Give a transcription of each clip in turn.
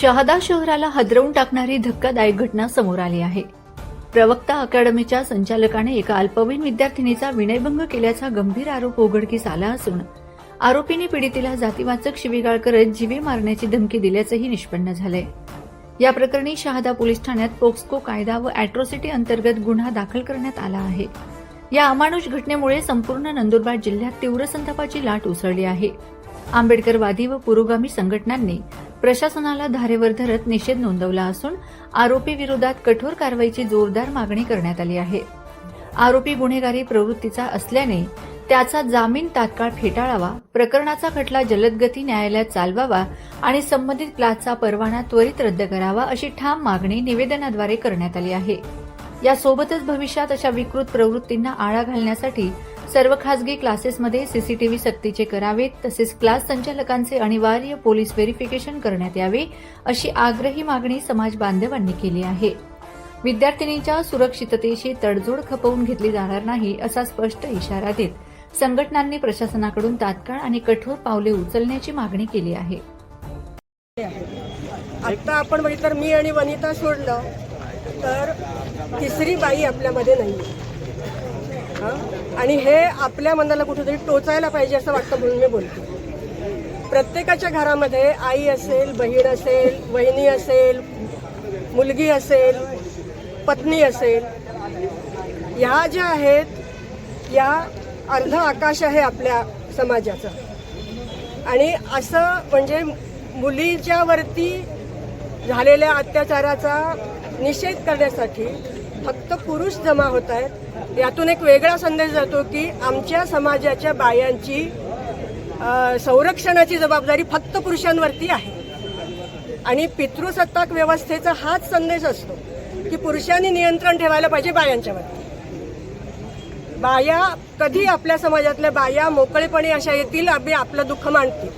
शहादा शहराला हदरवून टाकणारी धक्कादायक घटना समोर आली आहे. प्रवक्ता अकादमीच्या संचालकाने एका अल्पवयीन विद्यार्थिनीचा विनयभंग केल्याचा गंभीर आरोप उघडकीस आला असून आरोपीने पीडितीला जातीवाचक शिवीगाळ करत जीवे मारण्याची धमकी दिल्याचंही निष्पन्न झालंय. या प्रकरणी शहादा पोलीस ठाण्यात पोक्सको कायदा व अॅट्रॉसिटी अंतर्गत गुन्हा दाखल करण्यात आला आहे. या अमानुष घटनेमुळे संपूर्ण नंदुरबार जिल्ह्यात तीव्र संतापाची लाट उसळली आहे. आंबेडकरवादी व पुरोगामी संघटनांनी प्रशासनाला धारेवर धरत निषेध नोंदवला असून आरोपी विरोधात कठोर कारवाईची जोरदार मागणी करण्यात आली आहे. आरोपी गुन्हेगारी प्रवृत्तीचा असल्याने त्याचा जामीन तात्काळ फेटाळावा प्रकरणाचा खटला जलदगती न्यायालयात चालवावा आणि संबंधित क्लासचा परवाना त्वरित रद्द करावा अशी ठाम मागणी निवेदनाद्वारे करण्यात आली आहे. यासोबतच भविष्यात अशा विकृत प्रवृत्तींना आळा घालण्यासाठी सर्व खासगी क्लासेसमध्ये सीसीटीव्ही सक्तीचे करावेत तसेच क्लास संचालकांचे अनिवार्य पोलीस व्हेरिफिकेशन करण्यात यावे अशी आग्रही मागणी समाज बांधवांनी केली आहे. विद्यार्थिनींच्या सुरक्षिततेशी तडजोड खपवून घेतली जाणार नाही असा स्पष्ट इशारा देत संघटनांनी प्रशासनाकडून तात्काळ आणि कठोर पावले उचलण्याची मागणी केली आहे. आता आपण बघितलं तर मी आणि वनिता सोडलं तर तिसरी बाई आपल्यामध्ये नाही आणि हे आपल्या मनाला कुठेतरी टोचायला पाहिजे असं वाटतं म्हणून मी बोलते. प्रत्येकाच्या घरामध्ये आई असेल बहीण असेल वहिनी असेल मुलगी असेल पत्नी असेल ह्या ज्या आहेत या अर्ध आकाश आहे आपल्या समाजाचं. आणि असं म्हणजे मुलीच्यावरती झालेल्या अत्याचाराचा निषेध करण्यासाठी फक्त पुरुष जमा होत आहेत. यातून एक वेगळा संदेश जातो की आमच्या समाजाच्या बायांची संरक्षणाची जबाबदारी फक्त पुरुषांवरती आहे. आणि पितृसत्ताक व्यवस्थेचा हाच संदेश असतो की पुरुषांनी नियंत्रण ठेवायला पाहिजे बायांच्यावरती. बाया कधी आपल्या समाजातल्या बाया मोकळेपणे अशा येतील आम्ही आपलं दुःख मांडतील.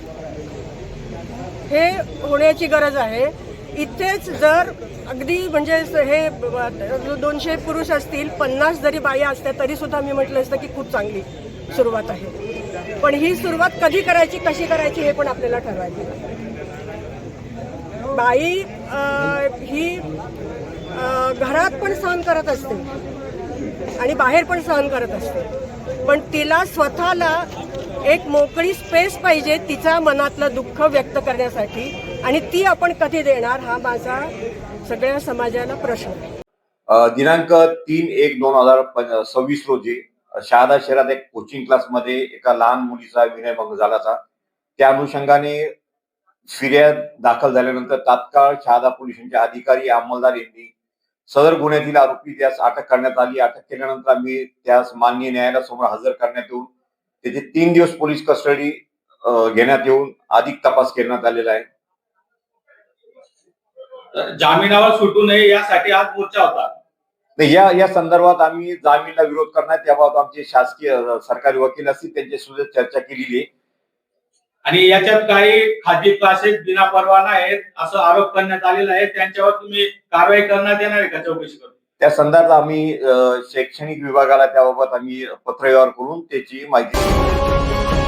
हे होण्याची गरज आहे. इथेच जर अगदी म्हणजे हे दोनशे पुरुष असतील पन्नास जरी बाया असत्या तरी सुद्धा मी म्हटलं असतं की खूप चांगली सुरुवात आहे. पण ही सुरुवात कधी करायची कशी करायची हे पण आपल्याला ठरवायची बाई ही घरात पण सहन करत असते आणि बाहेर पण सहन करत असते. पण तिला स्वतःला एक मोकळी स्पेस पाहिजे तिचा मनातलं दुःख व्यक्त करण्यासाठी. आणि ती आपण कधी देणार हा माझा सगळ्या समाजाला प्रश्न दिनांक तीन एक दोन हजार सव्वीस रोजी शहादा शहरात एक कोचिंग क्लासमध्ये एका लहान मुलीचा विनयभंग झालाचा त्या अनुषंगाने फिर्याद दाखल झाल्यानंतर तात्काळ शहादा पोलिसांचे अधिकारी अंमलदार यांनी सदर गुन्ह्यातील आरोपी त्यास अटक करण्यात आली. अटक केल्यानंतर आम्ही त्यास माननीय न्यायालयासमोर हजर करण्यात येऊन त्याचे तीन दिवस पोलीस कस्टडी घेण्यात येऊन अधिक तपास करण्यात आलेला आहे. जामिनावर सुटू नये यासाठी आज मोर्चा होता. या या संदर्भात आम्ही जामीनला विरोध करण्यात त्याबाबत आमचे शासकीय सरकारी वकील असतील त्यांची सुद्धा चर्चा केलेली आहे. आणि याच्यात काही खाजगी क्लासेस बिना परवाना आहेत असं आरोप करण्यात आलेला आहे. त्यांच्यावर तुम्ही कारवाई करण्यात येणार आहे का चौकशी करून? त्या संदर्भात आम्ही शैक्षणिक विभागाला त्याबाबत आम्ही पत्रव्यवहार करून त्याची माहिती